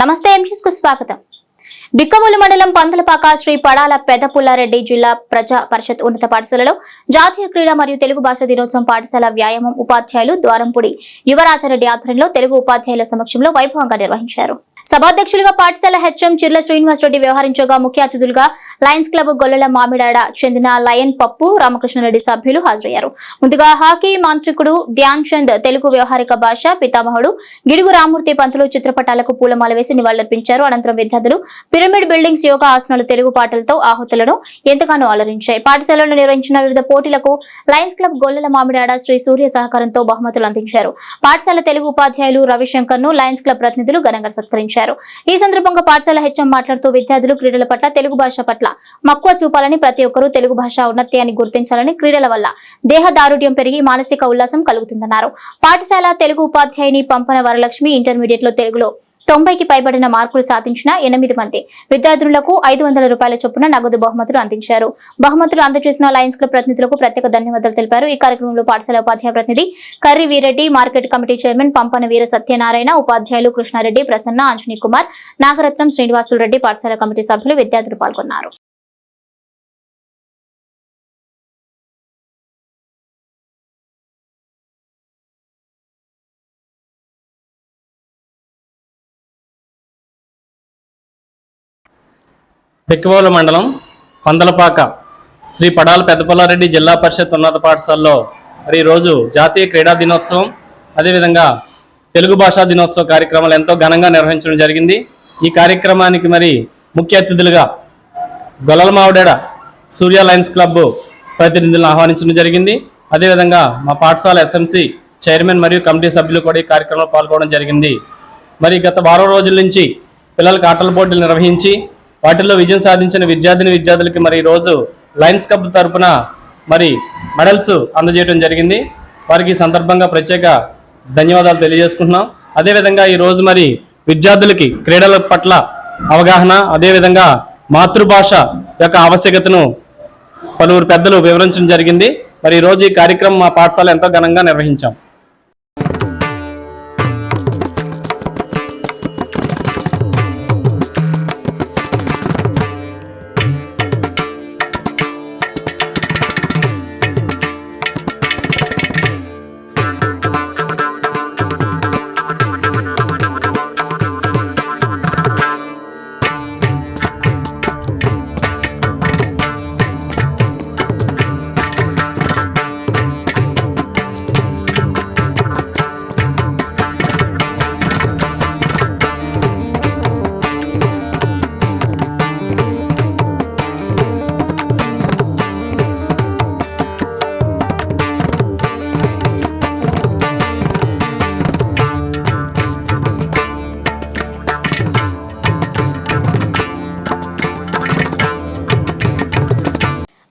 నమస్తే ఎంన్యూస్కు స్వాగతం. బిక్కమూలు మండలం పందలపాక శ్రీ పడాల పెదపుల్లారెడ్డి జిల్లా ప్రజా పరిషత్ ఉన్నత పాఠశాలలో జాతీయ క్రీడా మరియు తెలుగు భాష దినోత్సవం పాఠశాల వ్యాయామం ఉపాధ్యాయులు ద్వారంపూడి యువరాజారెడ్డి ఆధ్వర్యంలో తెలుగు ఉపాధ్యాయుల సమక్షంలో వైభవంగా నిర్వహించారు. సభాధ్యక్షులుగా పాఠశాల హెచ్ఎం చిర్ల శ్రీనివాస్ రెడ్డి వ్యవహరించగా ముఖ్య అతిథులుగా లయన్స్ క్లబ్ గొల్లల మామిడాడ చెందిన లయన్ పప్పు రామకృష్ణారెడ్డి సభ్యులు హాజరయ్యారు. ముందుగా హాకీ మాంత్రికుడు ధ్యాన్ చంద్ తెలుగు వ్యవహారిక భాష పితామహుడు గిడుగు రామూర్తి పంతులు చిత్రపటాలకు పూలమాల వేసి నివాళులర్పించారు. అనంతరం విద్యార్థులు పిరమిడ్ బిల్డింగ్స్ యోగా ఆసనాలు తెలుగు పాటలతో ఆహుతులను ఎంతగానో అలరించాయి. పాఠశాలలో నిర్వహించిన వివిధ పోటీలకు లయన్స్ క్లబ్ గొల్లల మామిడాడ శ్రీ సూర్య సహకారంతో బహుమతులు అందించారు. పాఠశాల తెలుగు ఉపాధ్యాయులు రవిశంకర్ను లయన్స్ క్లబ్ ప్రతినిధులు ఘనంగా సత్కరించారు. ఈ సందర్భంగా పాఠశాల హెచ్ఎం మాట్లాడుతూ విద్యార్థులు క్రీడల పట్ల తెలుగు భాష పట్ల మక్కువ చూపాలని ప్రతి ఒక్కరూ తెలుగు భాష ఉన్నత్యాన్ని గుర్తించాలని క్రీడల వల్ల దేహ దారుఢ్యం పెరిగి మానసిక ఉల్లాసం కలుగుతుందన్నారు. పాఠశాల తెలుగు ఉపాధ్యాయుని పంపన వరలక్ష్మి ఇంటర్మీడియట్లో తెలుగులో తొంభైకి పైబడిన మార్కులు సాధించిన ఎనిమిది మంది విద్యార్థులకు ఐదు వందల రూపాయల చొప్పున నగదు బహుమతులు అందించారు. బహుమతులు అందజేసిన లయన్స్ క్లబ్ ప్రతినిధులకు ప్రత్యేక ధన్యవాదాలు తెలిపారు. ఈ కార్యక్రమంలో పాఠశాల ఉపాధ్యాయ ప్రతినిధి Karri Veereddy market committee chairman Pampana Veera Satyanarayana ఉపాధ్యాయులు కృష్ణారెడ్డి ప్రసన్న ఆంజనీ కుమార్ నాగరత్నం శ్రీనివాసులు రెడ్డి పాఠశాల కమిటీ సభ్యులు విద్యార్థులు పాల్గొన్నారు. బిక్కవోలు మండలం పందలపాక శ్రీ పడాల పెద్దపల్లారెడ్డి జిల్లా పరిషత్ ఉన్నత పాఠశాలలో మరి ఈరోజు జాతీయ క్రీడా దినోత్సవం అదేవిధంగా తెలుగు భాషా దినోత్సవ కార్యక్రమాలు ఎంతో ఘనంగా నిర్వహించడం జరిగింది. ఈ కార్యక్రమానికి మరి ముఖ్య అతిథులుగా గొల్లల మావిడేడ సూర్య లయన్స్ క్లబ్ ప్రతినిధులను ఆహ్వానించడం జరిగింది. అదేవిధంగా మా పాఠశాల ఎస్ఎంసి చైర్మన్ మరియు కమిటీ సభ్యులు కూడా ఈ కార్యక్రమంలో పాల్గొనడం జరిగింది. మరి గత వారం రోజుల నుంచి పిల్లలకు ఆటల పోటీలు నిర్వహించి వాటిల్లో విజయం సాధించిన విద్యార్థిని విద్యార్థులకి మరి ఈరోజు లయన్స్ క్లబ్ తరపున మరి మెడల్స్ అందజేయడం జరిగింది. వారికి సందర్భంగా ప్రత్యేక ధన్యవాదాలు తెలియజేసుకుంటున్నాం. అదేవిధంగా ఈ రోజు మరి విద్యార్థులకి క్రీడల పట్ల అవగాహన అదేవిధంగా మాతృభాష యొక్క ఆవశ్యకతను పలువురు పెద్దలు వివరించడం జరిగింది. మరి ఈ రోజు ఈ కార్యక్రమం మా పాఠశాల ఎంతో ఘనంగా నిర్వహించాం.